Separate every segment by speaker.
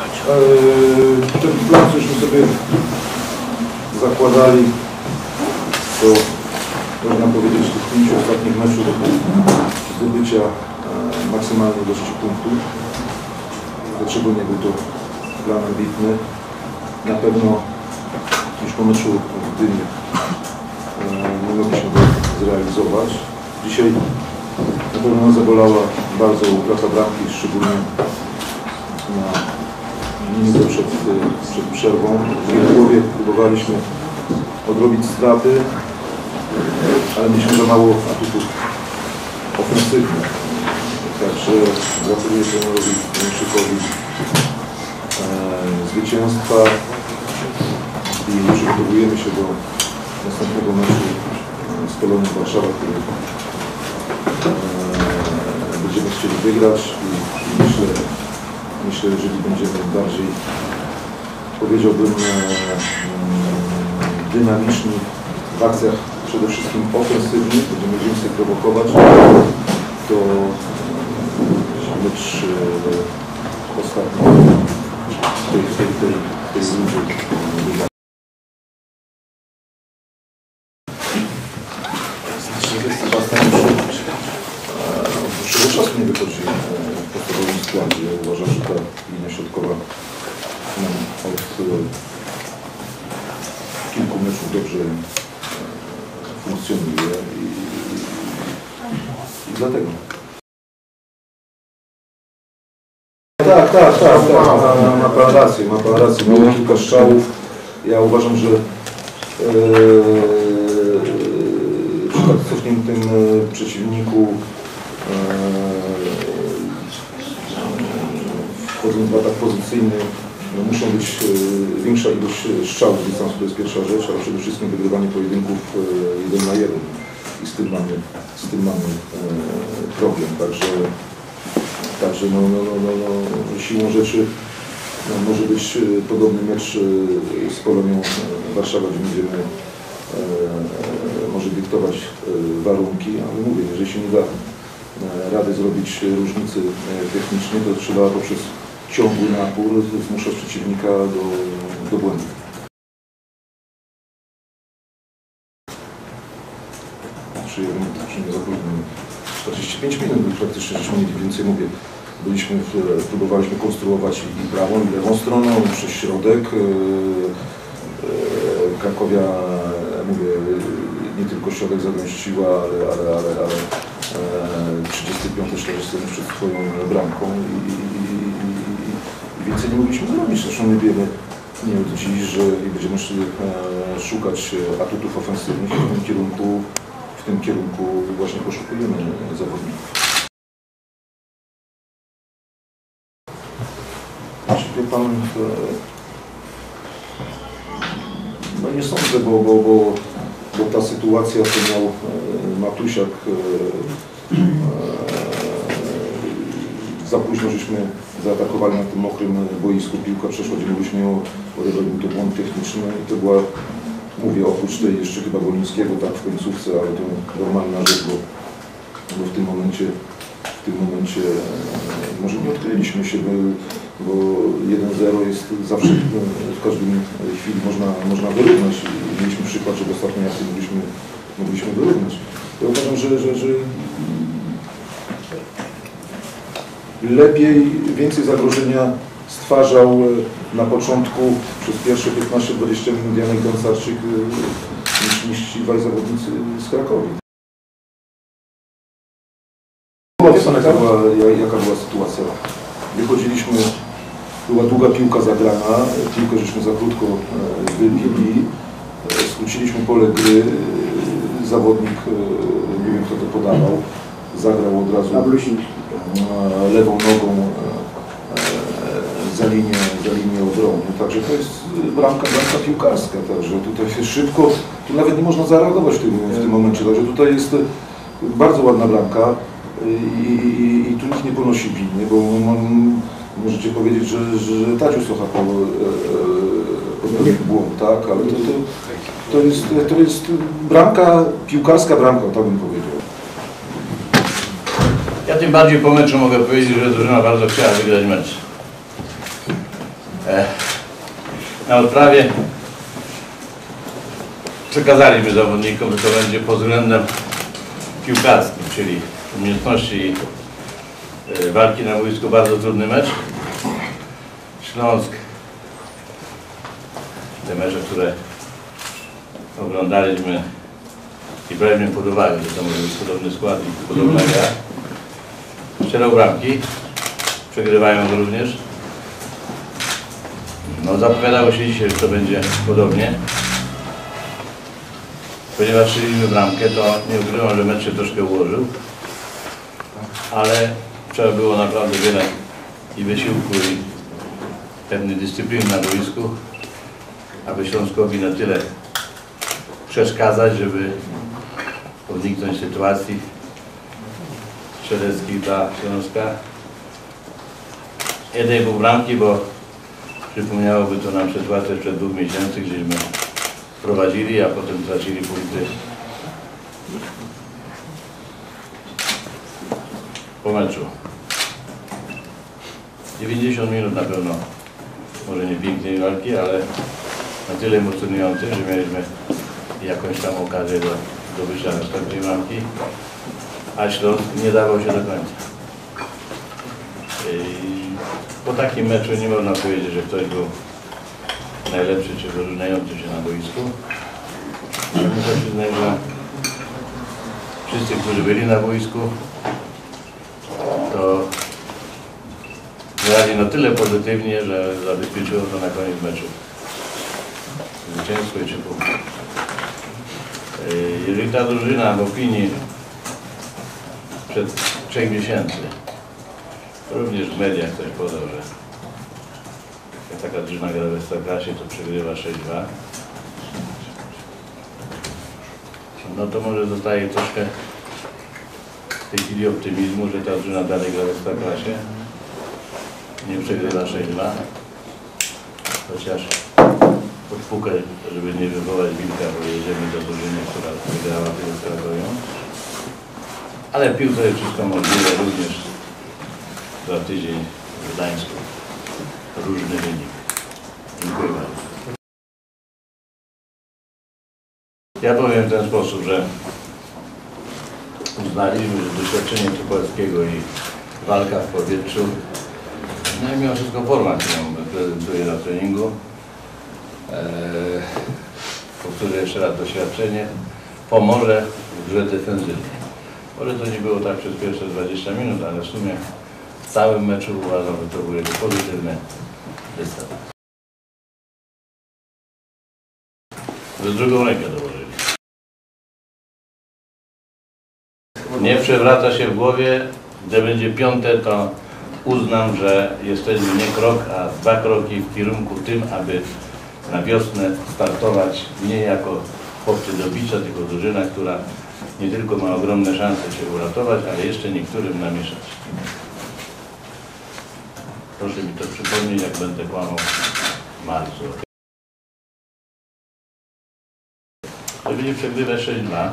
Speaker 1: Eee, Ten plan, cośmy sobie zakładali, to można powiedzieć tych pięciu ostatnich meczów zdobycia e, maksymalnej ilości punktów. Dlaczego nie był to plan ambitny? Na pewno już po meczu w e, nie mogliśmy go zrealizować. Dzisiaj na pewno zabolała bardzo utrata bramki, szczególnie na minutę przed, przed przerwą. W głowie próbowaliśmy odrobić straty, ale mieliśmy za mało atutów ofensywnych. Także gratuluję trenerowi Jęczykowi e, zwycięstwa i przygotowujemy się do następnego meczu e, z Polonią Warszawa, który e, będziemy chcieli wygrać i, i myślę, myślę, jeżeli będziemy bardziej, powiedziałbym, e, mm, dynamiczni w akcjach przede wszystkim ofensywnych, będziemy więcej prowokować, to e, mecz e, ostatni tej, tej, tej, tej rundzie wygramy. Sebastian Szewicz. Dłuższego czasu nie wychodzi e, w składzie. Uważam, że ta linia środkowa nam od e, kilku meczów dobrze e, funkcjonuje i, i dlatego. Tak, tak, tak, tak. Ma, ma, ma pan rację, ma pan rację. Mamy kilka strzałów. Ja uważam, że e, przy tak cofniętym e, przeciwniku wchodząc w atak pozycyjny no, muszą być e, większa ilość strzałów z dystansu, to jest pierwsza rzecz, ale przede wszystkim wygrywanie pojedynków e, jeden na jeden. I z tym mamy, z tym mamy e, problem, także, także no, no, no, no, no, siłą rzeczy no, może być e, podobny mecz e, z Polonią e, Warszawa, gdzie będziemy e, e, może dyktować e, warunki, ale mówię, jeżeli się nie da e, rady zrobić różnicy e, technicznej, to trzeba poprzez ciągły napór zmuszać przeciwnika do, do błędu. Przyjemnie, że nie zapomnę. 45 minut praktycznie, żeśmy mieli więcej, mówię. Byliśmy, próbowaliśmy konstruować i prawą, i lewą stroną, przez środek. e, e, Krakowia, e, mówię, nie tylko środek zagęściła, ale, ale, ale, ale e, 35-40 przed swoją bramką i, i więcej nie mogliśmy zrobić. Zresztą my wiemy nie od dziś, że będziemy e, szukać atutów ofensywnych w tym kierunku, w tym kierunku właśnie poszukujemy zawodników. Wie pan, no nie sądzę, bo, bo, bo, bo ta sytuacja, to miał e, Matusiak, e, za późno żeśmy zaatakowali na tym mokrym boisku, piłka przeszła, gdzie mogliśmy ją odebrać, był to błąd techniczny i to była, mówię, oprócz tej jeszcze chyba Wolińskiego, tak w końcówce, ale to normalna rzecz, bo, bo w tym momencie w tym momencie e, może nie odkryliśmy się, bo, bo 1-0 jest zawsze e, w każdym chwili można, można wyrównać mieliśmy przykład, że w ostatniej akcji mogliśmy, mogliśmy wyrównać. Ja uważam, że, że, że lepiej, więcej zagrożenia stwarzał e, na początku przez pierwsze 15-20 minut Janek Gąsarczyk e, niż, niż ci dwaj zawodnicy z Krakowi. Pan, jaka była, ja- jaka była sytuacja? Wychodziliśmy, była długa piłka zagrana, piłkę żeśmy za krótko e, wybili, skróciliśmy pole gry, zawodnik, nie wiem kto to podawał, zagrał od razu lewą nogą e, e, za linię, za linię obrony. Także to jest bramka, bramka piłkarska, także tutaj się szybko, tu nawet nie można zareagować w tym, w tym momencie, także tutaj jest bardzo ładna bramka i, i, i tu nikt nie ponosi winy, bo m- możecie powiedzieć, że, że Taciu Socha po, e, popełnił błąd, tak, ale to, to, to, jest, to jest bramka, piłkarska bramka, tak bym powiedział.
Speaker 2: Ja tym bardziej po meczu mogę powiedzieć, że drużyna bardzo chciała wygrać mecz. E, Na odprawie przekazaliśmy zawodnikom, że to będzie pod względem piłkarskim, czyli umiejętności e, walki na boisku bardzo trudny mecz. Śląsk, te mecze, które oglądaliśmy i braliśmy pod uwagę, że to może być podobny skład i podobna gra. Strzelał bramki, przegrywają go również. No zapowiadało się dzisiaj, że to będzie podobnie. Ponieważ strzeliliśmy bramkę, to nie ukrywam, że mecz się troszkę ułożył. Ale trzeba było naprawdę wiele i wysiłku i pewnej dyscypliny na boisku, aby Śląskowi na tyle przeszkadzać, żeby uniknąć sytuacji strzeleckich dla Śląska. Jednej był bramki, bo przypomniałoby to nam sytuację sprzed dwóch miesięcy, gdzieśmy prowadzili, a potem tracili punkty po meczu. 90 minut na pewno, może nie pięknej walki, ale na tyle emocjonujące, że mieliśmy jakąś tam okazję do zdobycia następnej bramki, a Śląsk nie dawał się do końca. I po takim meczu nie można powiedzieć, że ktoś był najlepszy czy wyróżniający się na boisku. Muszę przyznać, że wszyscy, którzy byli na boisku, to grali na tyle pozytywnie, że zabezpieczyło to na koniec meczu. Zwycięstwo i trzy punkty. Yy, Jeżeli ta drużyna w opinii przed trzech miesięcy, również w mediach ktoś podał, że taka drużyna gra w Ekstraklasie, to przegrywa 6-2, no to może zostaje troszkę w tej chwili optymizmu, że ta drużyna dalej gra w Ekstraklasie, nie przegrywa 6-2, chociaż podpukę, żeby nie wywołać wilka, bo jedziemy do drużyny, która wygrała z Krakowią. Ale piłce jest wszystko możliwe, również za tydzień w Gdańsku. Różny wynik. Dziękuję bardzo. Ja powiem w ten sposób, że uznaliśmy, że doświadczenie Tucholskiego i walka w powietrzu, no i mimo wszystko forma, którą prezentuje na treningu, Eee, powtórzę jeszcze raz doświadczenie, pomoże w grze defensywnej. Może to nie było tak przez pierwsze 20 minut, ale w sumie w całym meczu uważam, że to był jego pozytywny występ. Że drugą rękę dołożyli. Nie przewraca się w głowie, gdy będzie piąte, to uznam, że jesteśmy nie krok, a dwa kroki w kierunku tym, aby na wiosnę startować nie jako chłopcy do bicia, tylko drużyna, która nie tylko ma ogromne szanse się uratować, ale jeszcze niektórym namieszać. Proszę mi to przypomnieć, jak będę kłamał w marcu. Żeby nie przegrywać 6-2,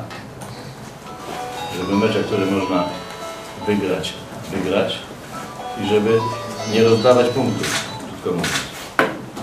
Speaker 2: żeby mecze, które można wygrać, wygrać i żeby nie rozdawać punktów, krótko mówiąc.